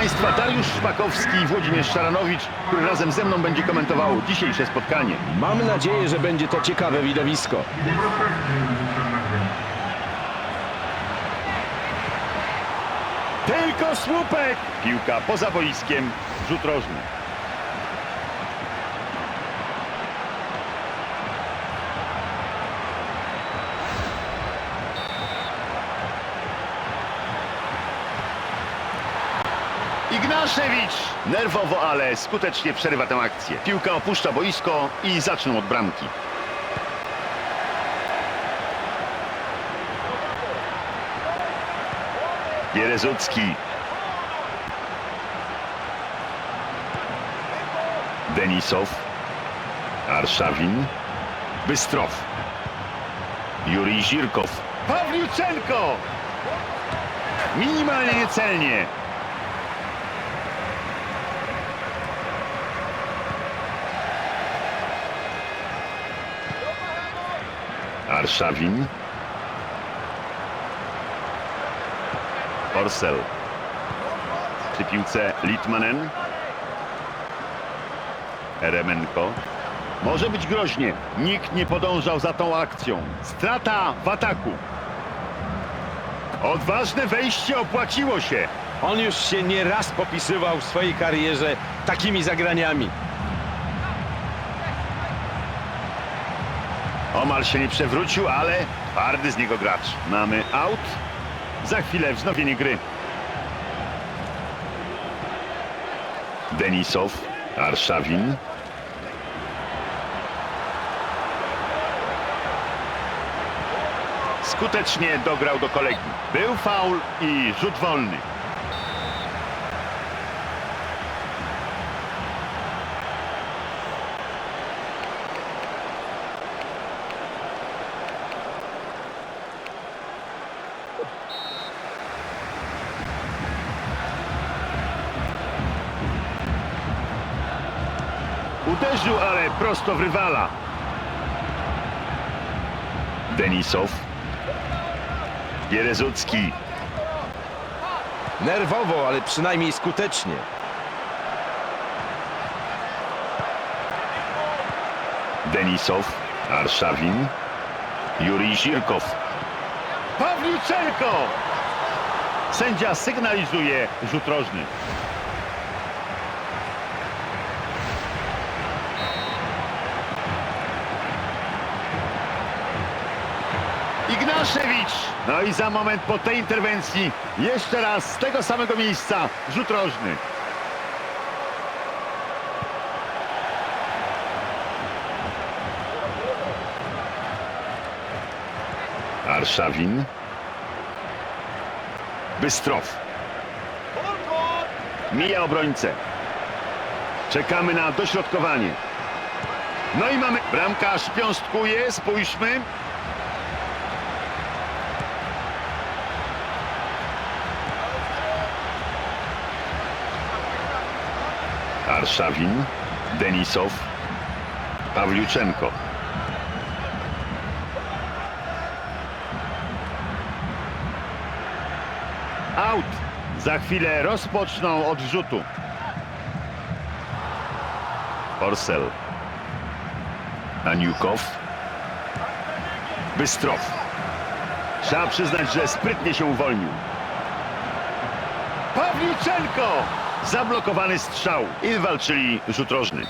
Państwa Dariusz Szpakowski i Włodzimierz Szaranowicz, który razem ze mną będzie komentował dzisiejsze spotkanie. Mam nadzieję, że będzie to ciekawe widowisko. Tylko słupek! Piłka poza boiskiem, rzut rożny. Ignaszewicz! Nerwowo, ale skutecznie przerywa tę akcję. Piłka opuszcza boisko i zaczną od bramki. Bierezucki. Denisow. Arszawin. Bystrow. Jurij Zirkow. Pawliuczenko! Minimalnie niecelnie. Arszawin. Orsel. Przy piłce Litmanen. Eremenko. Może być groźnie. Nikt nie podążał za tą akcją. Strata w ataku. Odważne wejście opłaciło się. On już się nie raz popisywał w swojej karierze takimi zagraniami. Omal się nie przewrócił, ale twardy z niego gracz. Mamy out. Za chwilę wznowienie gry. Denisow, Arszawin. Skutecznie dograł do kolegi. Był faul i rzut wolny. Uderzył, ale prosto w rywala. Denisow. Bierezucki. Nerwowo, ale przynajmniej skutecznie. Denisow. Arszawin. Jurij Zirkow. Pawliuczenko! Sędzia sygnalizuje rzut rożny. Ignaszewicz! No i za moment po tej interwencji jeszcze raz z tego samego miejsca rzut rożny. Arszawin. Bystrow. Mija obrońcę. Czekamy na dośrodkowanie. No i mamy... Bramkarz piąstkuje, spójrzmy. Arszawin, Denisow, Pawliuczenko. Out. Za chwilę rozpoczną od rzutu. Orsel. Aniukow. Bystrow. Trzeba przyznać, że sprytnie się uwolnił. Pawliuczenko! Zablokowany strzał i walczyli rzut rożny.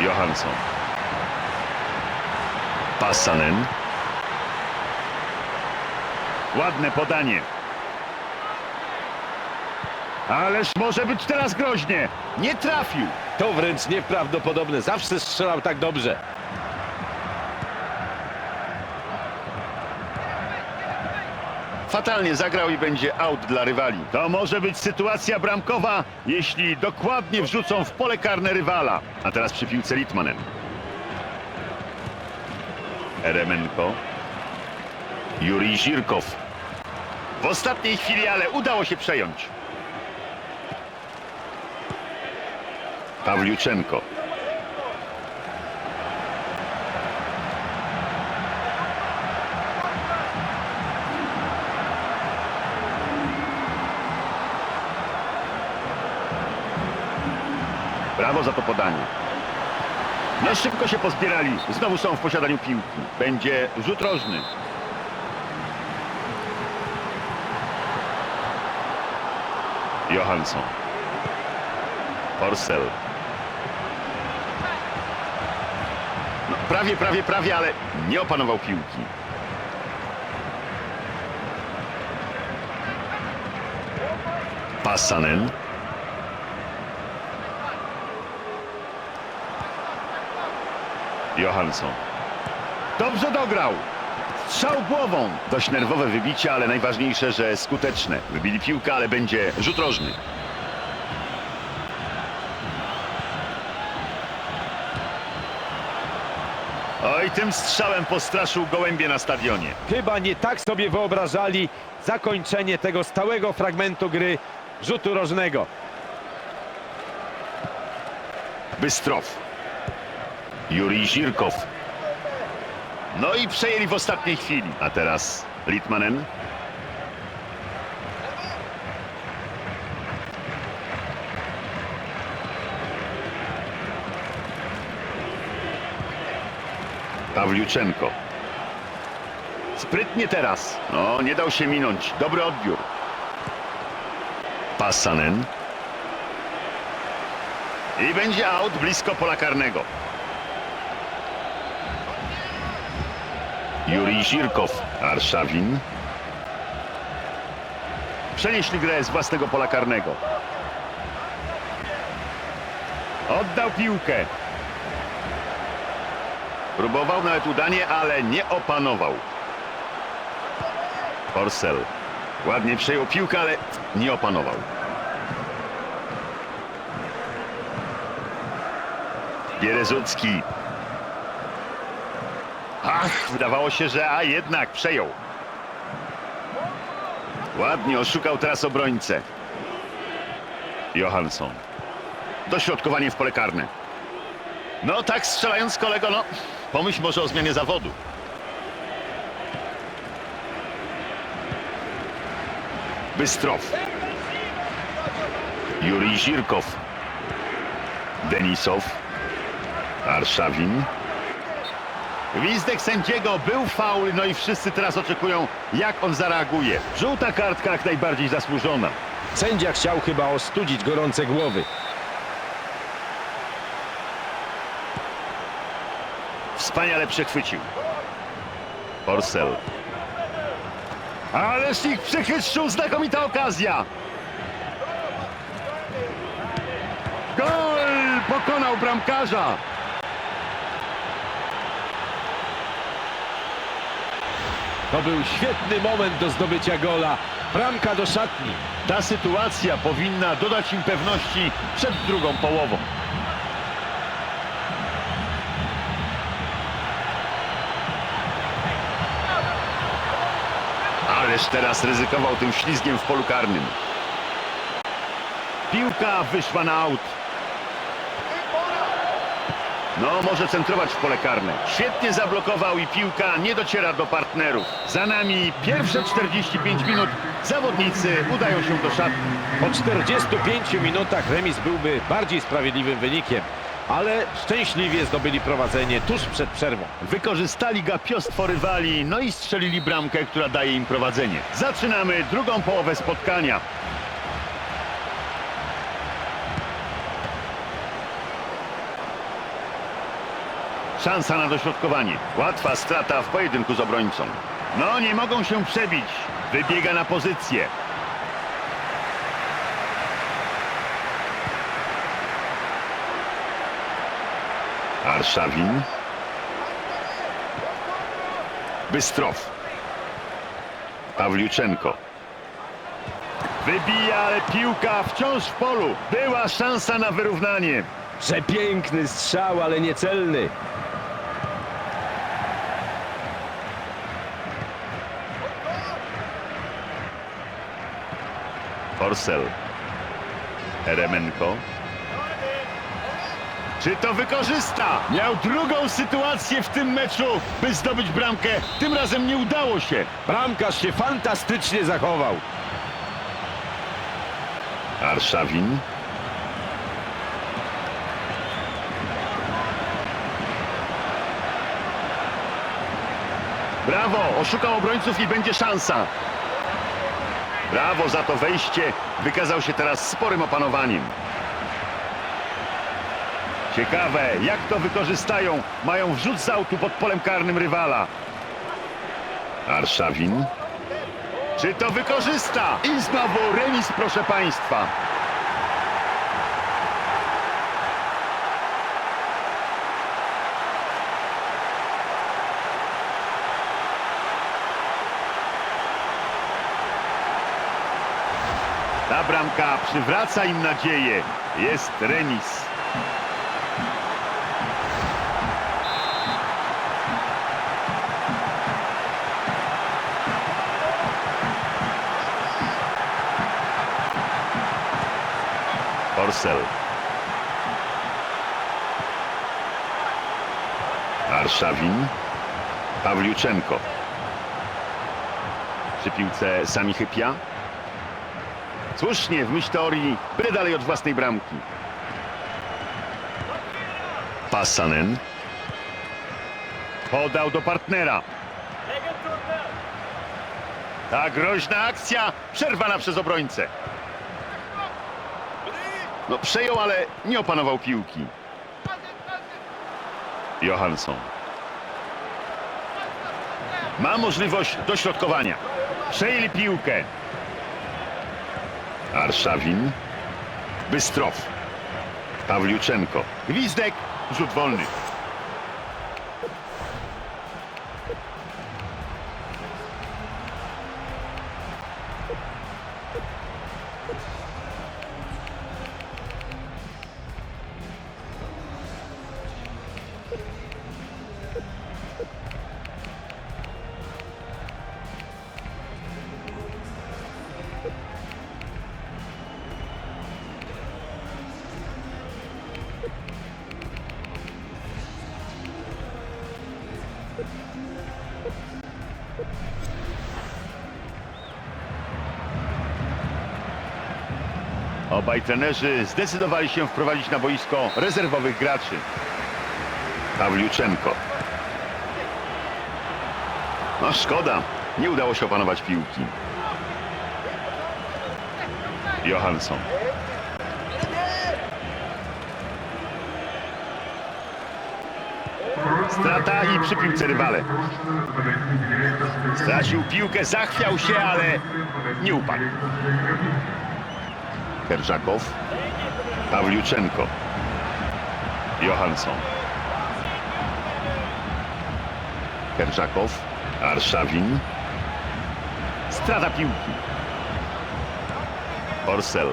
Johansson. Passanen. Ładne podanie. Ależ może być teraz groźnie. Nie trafił. To wręcz nieprawdopodobne. Zawsze strzelał tak dobrze. Fatalnie zagrał i będzie out dla rywali. To może być sytuacja bramkowa, jeśli dokładnie wrzucą w pole karne rywala. A teraz przy piłce Litmanen. Eremenko. Jurij Zirkow. W ostatniej chwili, ale udało się przejąć. Pawliuczenko. Brawo za to podanie. No szybko się pozbierali. Znowu są w posiadaniu piłki. Będzie rzut rożny. Johansson. Forsell. No, prawie, prawie, prawie, ale nie opanował piłki. Passanen. Johansson. Dobrze dograł. Strzał głową. Dość nerwowe wybicie, ale najważniejsze, że skuteczne. Wybili piłkę, ale będzie rzut rożny. Oj, tym strzałem postraszył gołębie na stadionie. Chyba nie tak sobie wyobrażali zakończenie tego stałego fragmentu gry rzutu rożnego. Bystrow. Jurij Żirkow. No i przejęli w ostatniej chwili. A teraz Litmanen. Pawliuczenko. Sprytnie teraz. No, nie dał się minąć. Dobry odbiór. Passanen. I będzie out blisko pola karnego. Jurij Żirkow, Arszawin. Przenieśli grę z własnego pola karnego. Oddał piłkę. Próbował nawet udanie, ale nie opanował. Forsell. Ładnie przejął piłkę, ale nie opanował. Bierezucki. Ach, wydawało się, że a jednak przejął. Ładnie oszukał teraz obrońcę. Johansson. Dośrodkowanie w pole karne. No tak strzelając kolego, no pomyśl może o zmianie zawodu. Bystrow. Jurij Żirkow. Denisow. Arszawin. Gwizdek sędziego, był faul, no i wszyscy teraz oczekują, jak on zareaguje. Żółta kartka jak najbardziej zasłużona. Sędzia chciał chyba ostudzić gorące głowy. Wspaniale przechwycił. Orsel. Ależ ich przechytrzył, znakomita okazja. Gol! Pokonał bramkarza. To był świetny moment do zdobycia gola. Bramka do szatni. Ta sytuacja powinna dodać im pewności przed drugą połową. Ależ teraz ryzykował tym ślizgiem w polu karnym. Piłka wyszła na aut. No, może centrować w pole karne. Świetnie zablokował i piłka nie dociera do partnerów. Za nami pierwsze 45 minut. Zawodnicy udają się do szatni. Po 45 minutach remis byłby bardziej sprawiedliwym wynikiem, ale szczęśliwie zdobyli prowadzenie tuż przed przerwą. Wykorzystali gapiostwo rywali, no i strzelili bramkę, która daje im prowadzenie. Zaczynamy drugą połowę spotkania. Szansa na dośrodkowanie. Łatwa strata w pojedynku z obrońcą. No, nie mogą się przebić. Wybiega na pozycję. Arszawin. Bystrow. Pawliuczenko. Wybija, ale piłka wciąż w polu. Była szansa na wyrównanie. Przepiękny strzał, ale niecelny. Forsell. Eremenko. Czy to wykorzysta? Miał drugą sytuację w tym meczu, by zdobyć bramkę. Tym razem nie udało się. Bramkarz się fantastycznie zachował. Arszawin. Brawo! Oszukał obrońców i będzie szansa. Brawo za to wejście. Wykazał się teraz sporym opanowaniem. Ciekawe, jak to wykorzystają. Mają wrzut z autu pod polem karnym rywala. Arszawin. Czy to wykorzysta? I znowu remis, proszę Państwa. Bramka przywraca im nadzieję. Jest remis. Orsel. Arszawin. Pawliuczenko. Przy piłce Sami Hypia. Słusznie, w myśl teorii, byle dalej od własnej bramki. Passanen. Podał do partnera. Ta groźna akcja przerwana przez obrońcę. No przejął, ale nie opanował piłki. Johansson. Ma możliwość dośrodkowania. Przejęli piłkę. Arszawin. Bystrow. Pawliuczenko. Gwizdek. Rzut wolny. Obaj trenerzy zdecydowali się wprowadzić na boisko rezerwowych graczy. Pawliuczenko. No szkoda, nie udało się opanować piłki. Johansson. Strata i przy piłce rywale. Stracił piłkę, zachwiał się, ale nie upadł. Kerżakow. Pawliuczenko. Johansson. Kerżakow. Arszawin. Strata piłki. Orsel.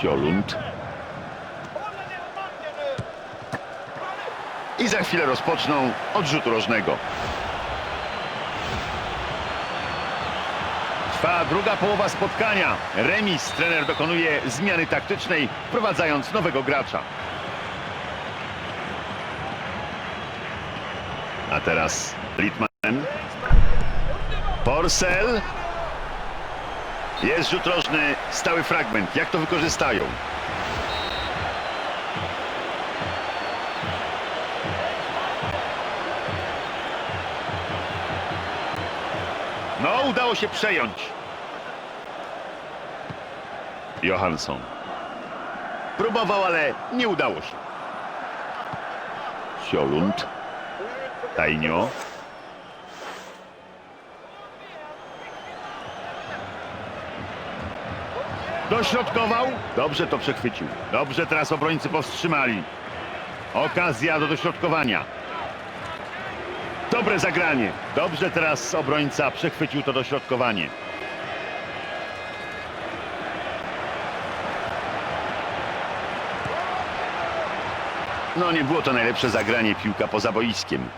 Siolund. I za chwilę rozpoczną od rzutu rożnego. Trwa druga połowa spotkania. Remis. Trener dokonuje zmiany taktycznej, wprowadzając nowego gracza. A teraz Litman. Porcel. Jest rzut rożny, stały fragment. Jak to wykorzystają? Udało się przejąć. Johansson. Próbował, ale nie udało się. Siolund. Tajnio. Dośrodkował. Dobrze to przechwycił. Dobrze teraz obrońcy powstrzymali. Okazja do dośrodkowania. Dobre zagranie. Dobrze teraz obrońca przechwycił to dośrodkowanie. No nie było to najlepsze zagranie piłka poza boiskiem.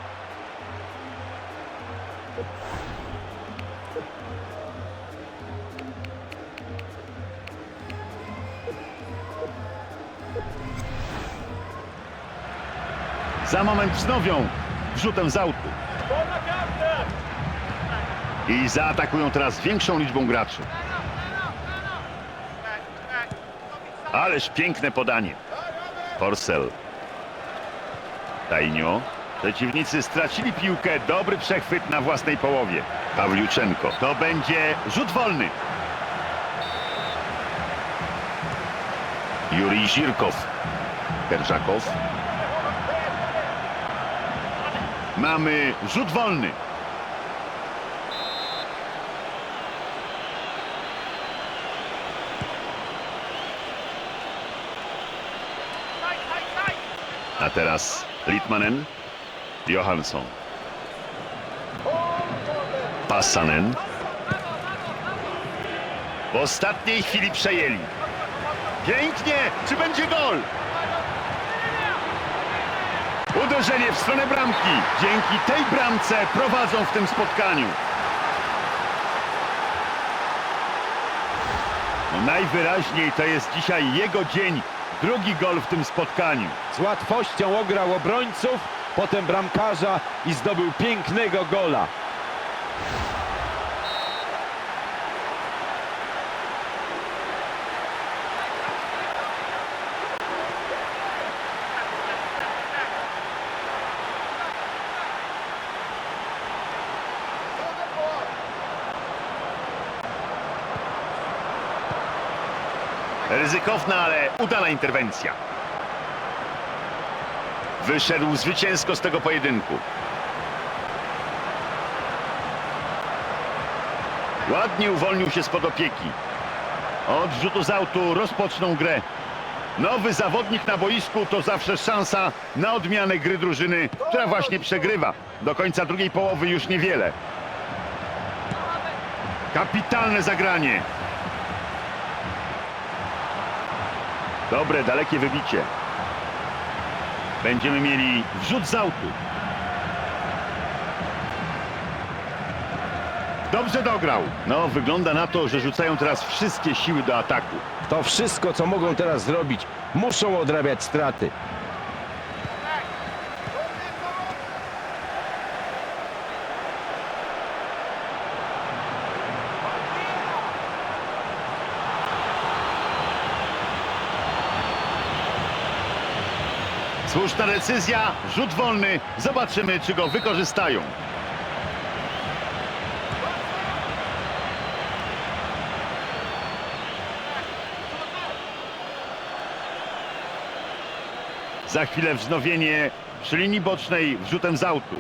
Za moment wznowią wrzutem z autu. I zaatakują teraz większą liczbą graczy. Ależ piękne podanie. Porcel. Tajnio. Przeciwnicy stracili piłkę. Dobry przechwyt na własnej połowie. Pawliuczenko. To będzie rzut wolny. Jurij Żirkow. Kerczakow. Mamy rzut wolny. A teraz Litmanen, Johansson. Passanen. W ostatniej chwili przejęli. Pięknie! Czy będzie gol? Uderzenie w stronę bramki. Dzięki tej bramce prowadzą w tym spotkaniu. No najwyraźniej to jest dzisiaj jego dzień. Drugi gol w tym spotkaniu. Z łatwością ograł obrońców, potem bramkarza i zdobył pięknego gola. Ryzykowna, ale udana interwencja. Wyszedł zwycięsko z tego pojedynku. Ładnie uwolnił się spod opieki. Od rzutu z autu rozpoczną grę. Nowy zawodnik na boisku to zawsze szansa na odmianę gry drużyny, która właśnie przegrywa. Do końca drugiej połowy już niewiele. Kapitalne zagranie. Dobre, dalekie wybicie. Będziemy mieli wrzut z autu. Dobrze dograł. No, wygląda na to, że rzucają teraz wszystkie siły do ataku. To wszystko, co mogą teraz zrobić, muszą odrabiać straty. Słuszna decyzja, rzut wolny. Zobaczymy, czy go wykorzystają. Za chwilę wznowienie przy linii bocznej wrzutem z autu.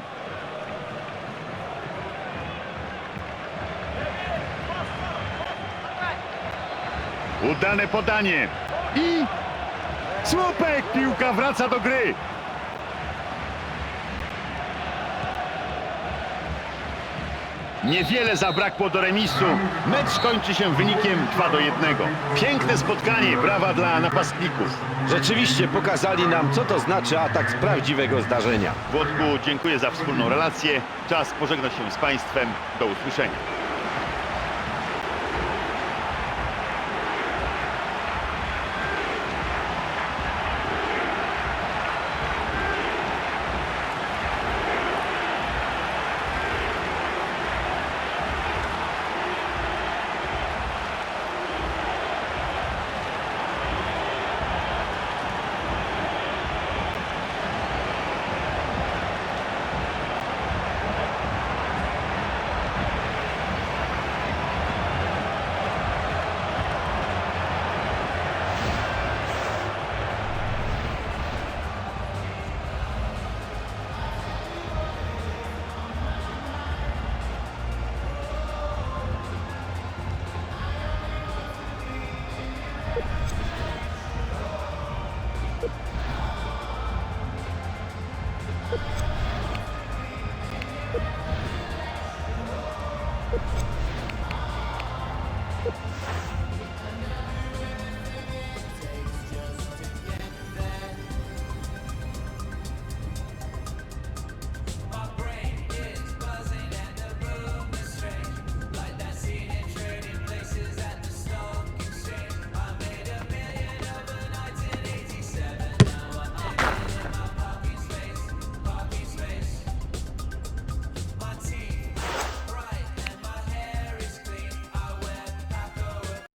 Udane podanie. I słupek! Piłka wraca do gry. Niewiele zabrakło do remisu. Mecz kończy się wynikiem 2 do 1. Piękne spotkanie, brawa dla napastników. Rzeczywiście pokazali nam, co to znaczy atak z prawdziwego zdarzenia. Włodku, dziękuję za wspólną relację. Czas pożegnać się z Państwem. Do usłyszenia.